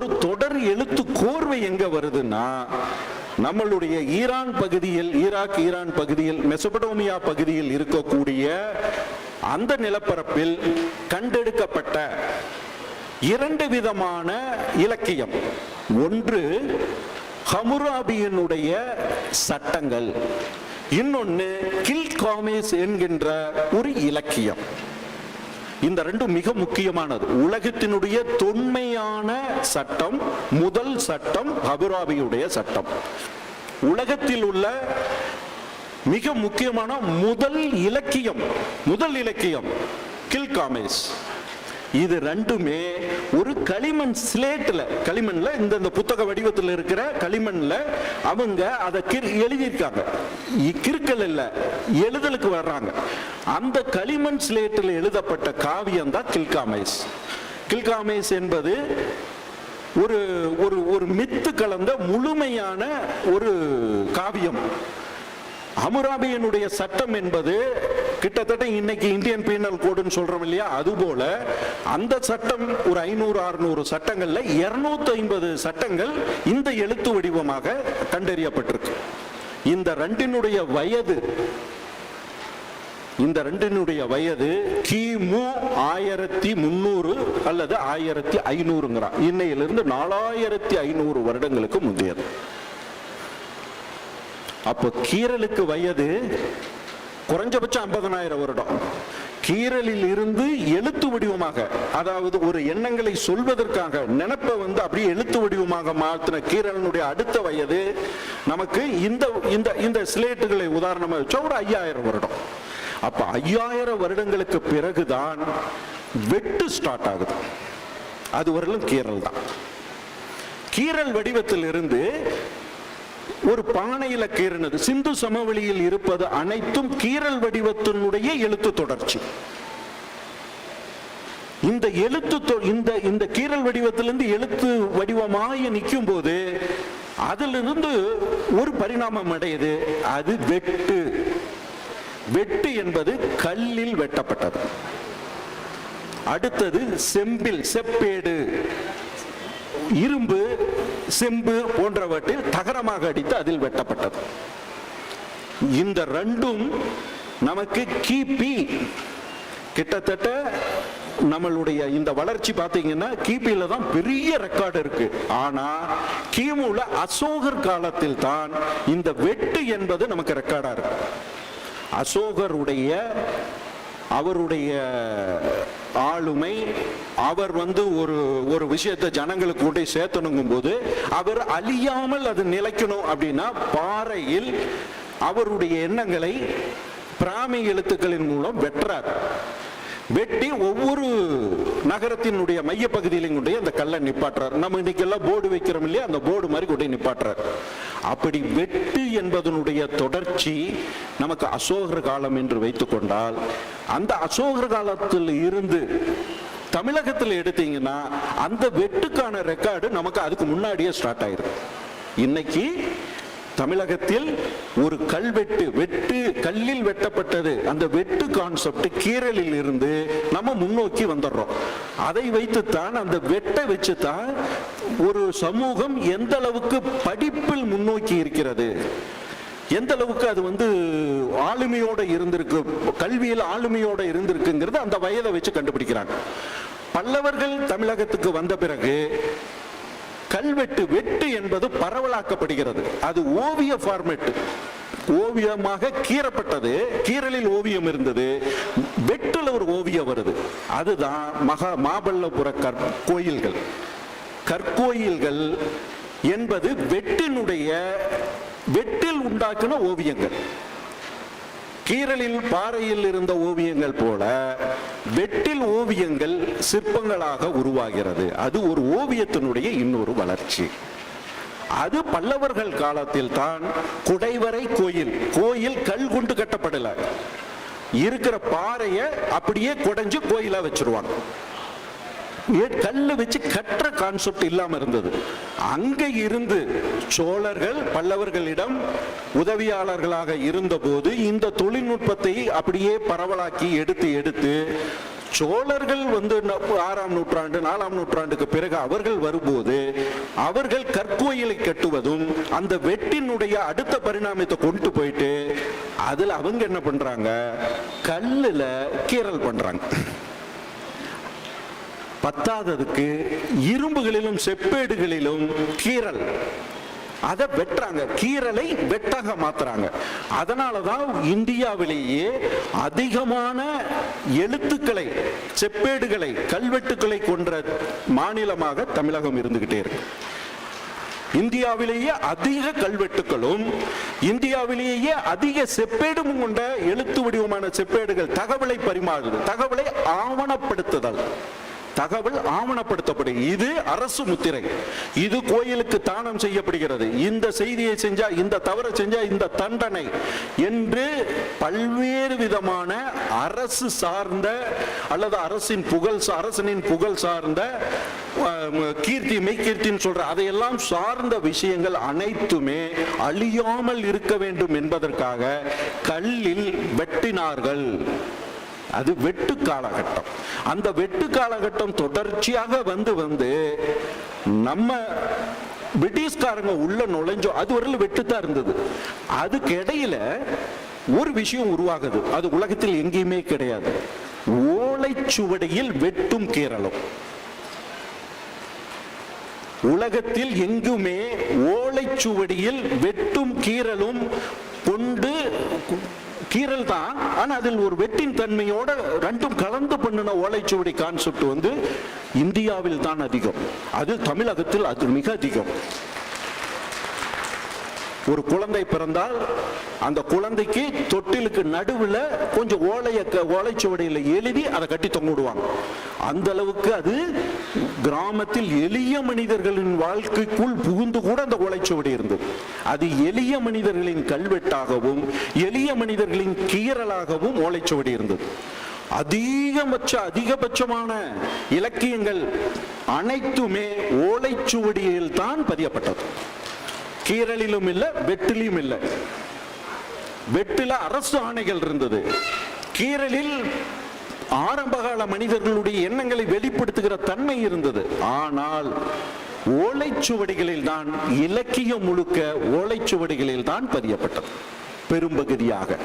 ஒரு தொடர் எழுத்து கோர்வை எங்க வருதுன்னா நம்மளுடைய ஈரான் பகுதியில் ஈராக் ஈரான் பகுதியில் மெசபடோமியா பகுதியில் இருக்கக்கூடிய அந்த நிலப்பரப்பில் கண்டெடுக்கப்பட்ட இரண்டு விதமான இலக்கியம். ஒன்று ஹமுராபியினுடைய சட்டங்கள். இன்னொன்று கில் காமேஸ் என்கின்ற ஒரு இலக்கியம். இந்த ரெண்டும் மிக முக்கியமானது. உலகத்தினுடைய தொன்மையான சட்டம் முதல் சட்டம் ஹபுராபியுடைய சட்டம். உலகத்தில் உள்ள மிக முக்கியமான முதல் இலக்கியம் முதல் இலக்கியம் கில்காமேஸ். இது ரெண்டுமே ஒரு களிமண் ஸ்லேட்டில் களிமண்ல இந்த இந்த புத்தக வடிவத்தில் இருக்கிற களிமண்ல அவங்க அதை கிரு எழுதியிருக்காங்க. இ- கிறுக்கல் எழுதலுக்கு வர்றாங்க. அந்த களிமண் ஸ்லேட்டில் எழுதப்பட்ட காவியம் தான் கில்காமேஸ். கில்காமேஸ் என்பது ஒரு ஒரு ஒரு மித்து கலந்த முழுமையான ஒரு காவியம். அமுராபியனுடைய சட்டம் என்பது கிட்டத்தட்ட இன்னைக்கு இந்தியன் பீனல் கோடுன்னு சொல்றோம் இல்லையா? அதுபோல அந்த சட்டம் ஒரு ஐநூறு அறுநூறு சட்டங்கள்ல 250 ஐம்பது சட்டங்கள் இந்த எழுத்து வடிவமாக கண்டறியப்பட்டிருக்கு. இந்த ரெண்டினுடைய வயது இந்த ரெண்டினுடைய வயது கிமு ஆயிரத்தி முன்னூறு அல்லது ஆயிரத்தி ஐநூறுங்கிறான் இன்னையிலிருந்து நாலாயிரத்தி ஐநூறு வருடங்களுக்கு முந்தையது. அப்போ கீரலுக்கு வயது குறைஞ்சபட்சம் ஐம்பதனாயிரம் வருடம். கீரலில் இருந்து எழுத்து வடிவமாக அதாவது ஒரு எண்ணங்களை சொல்வதற்காக நினைப்பை வந்து அப்படியே எழுத்து வடிவமாக மாற்றின கீரலினுடைய அடுத்த வயது நமக்கு இந்த இந்த இந்த ஸ்லேட்டுகளை உதாரணமாக வச்சா ஒரு ஐயாயிரம் வருடம். அப்ப ஐயாயிரம் வருடங்களுக்கு பிறகுதான் வெட்டு ஸ்டார்ட் ஆகுது. அது வரலும் கீரல் தான். கீரல் வடிவத்திலிருந்து ஒரு பானையில கீறினது சிந்து சமவெளியில் இருப்பது அனைத்தும் கீறல் வடிவத்தினுடைய எழுத்து தொடர்ச்சி. இந்த எழுத்து இந்த இந்த கீரல் வடிவத்திலிருந்து எழுத்து வடிவமாய நிற்கும் போது அதிலிருந்து ஒரு பரிணாமம் அடையுது. அது வெட்டு. வெட்டு என்பது கல்லில் வெட்டப்பட்டது. அடுத்தது செம்பில் செப்பேடு. இரும்பு செம்பு போன்றவற்றில் தகரமாக அடித்து அதில் வெட்டப்பட்டது. இந்த ரெண்டும் நமக்கு கிபி. கிட்டத்தட்ட நம்மளுடைய இந்த வளர்ச்சி பார்த்தீங்கன்னா கிபியில தான் பெரிய ரெக்கார்டு இருக்கு. ஆனா கிமுல அசோகர் காலத்தில் தான் இந்த வெட்டு என்பது நமக்கு ரெக்கார்டா இருக்கு. அசோகருடைய அவருடைய ஆளுமை அவர் வந்து ஒரு ஒரு விஷயத்தை ஜனங்களுக்கு கொண்டு சேர்த்தணுங்கும் போது அவர் அழியாமல் அது நிலைக்கணும் அப்படின்னா பாறையில் அவருடைய எண்ணங்களை பிராமி எழுத்துக்களின் மூலம் வெற்றார் வெட்டி ஒவ்வொரு நகரத்தினுடைய மையப்பகுதியிலும் கொண்டு அந்த கல்லை நிப்பாட்டுறார். நம்ம இன்னைக்கெல்லாம் போர்டு வைக்கிறோம் இல்லையா? அந்த போர்டு மாதிரி கொண்டு நிப்பாட்டுறார். அப்படி வெட்டு என்பதனுடைய தொடர்ச்சி நமக்கு அசோகர் காலம் என்று வைத்துக்கொண்டால் அந்த அசோகர் காலத்தில் இருந்து தமிழகத்தில் எடுத்தீங்கன்னா அந்த வெட்டுக்கான ரெக்கார்டு நமக்கு அதுக்கு முன்னாடியே ஸ்டார்ட் ஆயிருக்கு இன்னைக்கு தமிழகத்தில் ஒரு கல்வெட்டு வெட்டு கல்லில் வெட்டப்பட்டது. அந்த வெட்டு கான்செப்ட் கீரலில் இருந்து நம்ம முன்னோக்கி வந்துடுறோம். அதை வைத்துத்தான் அந்த வெட்டை வச்சுதான் ஒரு சமூகம் எந்த அளவுக்கு படிப்பில் முன்னோக்கி இருக்கிறது. எந்த அளவுக்கு அது வந்து ஆளுமையோட இருந்திருக்கு கல்வியில் ஆளுமையோட இருந்திருக்குங்கிறது அந்த வயதை வச்சு கண்டுபிடிக்கிறாங்க. பல்லவர்கள் தமிழகத்துக்கு வந்த பிறகு கல்வெட்டு வெட்டு என்பது பரவலாக்கப்படுகிறது. அது ஓவிய ஃபார்மெட்டு ஓவியமாக கீறப்பட்டது. கீரலில் ஓவியம் இருந்தது. வெட்டுல ஒரு ஓவியம் வருது. அதுதான் மகா மாபல்லபுர கற் கோயில்கள். கற்கோயில்கள் என்பது வெட்டினுடைய வெட்டில் உண்டாக்கின ஓவியங்கள். கீரலில் பாறையில் இருந்த ஓவியங்கள் போல வெட்டில் ஓவியங்கள் சிற்பங்களாக உருவாகிறது. அது ஒரு ஓவியத்தினுடைய இன்னொரு வளர்ச்சி. அது பல்லவர்கள் காலத்தில் தான் குடைவரை கோயில் கோயில் கல் கொண்டு கட்டப்படல. இருக்கிற பாறையை அப்படியே குடைஞ்சு கோயிலா வச்சிருவாங்க. ஏ- கல்லு வச்சு கற்ற கான்செப்ட் இல்லாம இருந்தது. அங்க இருந்து சோழர்கள் பல்லவர்களிடம் உதவியாளர்களாக இருந்தபோது இந்த தொழில்நுட்பத்தை அப்படியே பரவலாக்கி எடுத்து எடுத்து சோழர்கள் வந்து ஆறாம் நூற்றாண்டு நாலாம் நூற்றாண்டுக்கு பிறகு அவர்கள் வரும்போது அவர்கள் கற்கோயிலை கட்டுவதும் அந்த வெட்டினுடைய அடுத்த பரிணாமத்தை கொண்டு போயிட்டு அதில் அவங்க என்ன பண்றாங்க? கல்லுல கீறல் பண்றாங்க. பத்தாததுக்கு இரும்புகளிலும் செப்பேடுகளிலும் கீரல் அதை வெட்டுறாங்க. கீரலை வெட்டாக மாத்துறாங்க. அதனாலதான் இந்தியாவிலேயே அதிகமான எழுத்துக்களை செப்பேடுகளை கல்வெட்டுக்களை கொன்ற மாநிலமாக தமிழகம் இருந்துகிட்டே இருக்கு. இந்தியாவிலேயே அதிக கல்வெட்டுகளும் இந்தியாவிலேயே அதிக செப்பேடும் கொண்ட எழுத்து வடிவமான செப்பேடுகள் தகவலை பரிமாறுது. தகவலை ஆவணப்படுத்துதல். தகவல் ஆவணப்படுத்தப்படும். இது அரசு முத்திரை. இது கோயிலுக்கு தானம் செய்யப்படுகிறது. இந்த செய்தியை செஞ்சா இந்த தவறை செஞ்சா இந்த தண்டனை என்று பல்வேறு விதமான அரசு சார்ந்த அல்லது அரசின் புகழ் அரசனின் புகழ் சார்ந்த கீர்த்தி மெய்கீர்த்தின்னு சொல்ற அதையெல்லாம் சார்ந்த விஷயங்கள் அனைத்துமே அழியாமல் இருக்க வேண்டும் என்பதற்காக கல்லில் வெட்டினார்கள். அது வெட்டு காலகட்டம். அந்த வெட்டு காலகட்டம் தொடர்ச்சியாக வந்து வந்து நம்ம பிரிட்டிஷ்காரங்க உள்ள நுழைஞ்சோ அது ஒரு வெட்டுத்தான் இருந்தது. அதுக்கு இடையில ஒரு விஷயம் உருவாகுது. அது உலகத்தில் எங்கேயுமே கிடையாது. ஓலைச்சுவடியில் வெட்டும் கேரளம். உலகத்தில் எங்குமே ஓலைச்சுவடியில் வெட்டும் கீறலும் கொண்டு கீறல் தான். ஆனால் அதில் ஒரு வெட்டின் தன்மையோட ரெண்டும் கலந்து பண்ணின ஓலைச்சுவடி கான்செப்ட் வந்து இந்தியாவில் தான் அதிகம். அது தமிழகத்தில் அது மிக அதிகம். ஒரு குழந்தை பிறந்தால் அந்த குழந்தைக்கு தொட்டிலுக்கு நடுவில் கொஞ்சம் ஓலைய க- ஓலைச்சுவடியில் எழுதி அதை கட்டி தொங்கிடுவாங்க அந்த அளவுக்கு அது கிராமத்தில் எளிய மனிதர்களின் வாழ்க்கைக்குள் புகுந்து கூட அந்த ஓலைச்சுவடி இருந்தது. அது எளிய மனிதர்களின் கல்வெட்டாகவும் எளிய மனிதர்களின் கீறலாகவும் ஓலைச்சுவடி இருந்தது. அதிகபட்ச அதிகபட்சமான இலக்கியங்கள் அனைத்துமே ஓலைச்சுவடியில் தான் பதியப்பட்டது. கீரலிலும் இல்லை வெட்டிலும் இல்லை. வெட்டில அரசு ஆணைகள் இருந்தது. கீரலில் ஆரம்பகால மனிதர்களுடைய எண்ணங்களை வெளிப்படுத்துகிற தன்மை இருந்தது. ஆனால் ஓலைச்சுவடிகளில் தான் இலக்கியம் முழுக்க ஓலைச்சுவடிகளில் தான் பதியப்பட்டது. பெரும்பகுதியாக.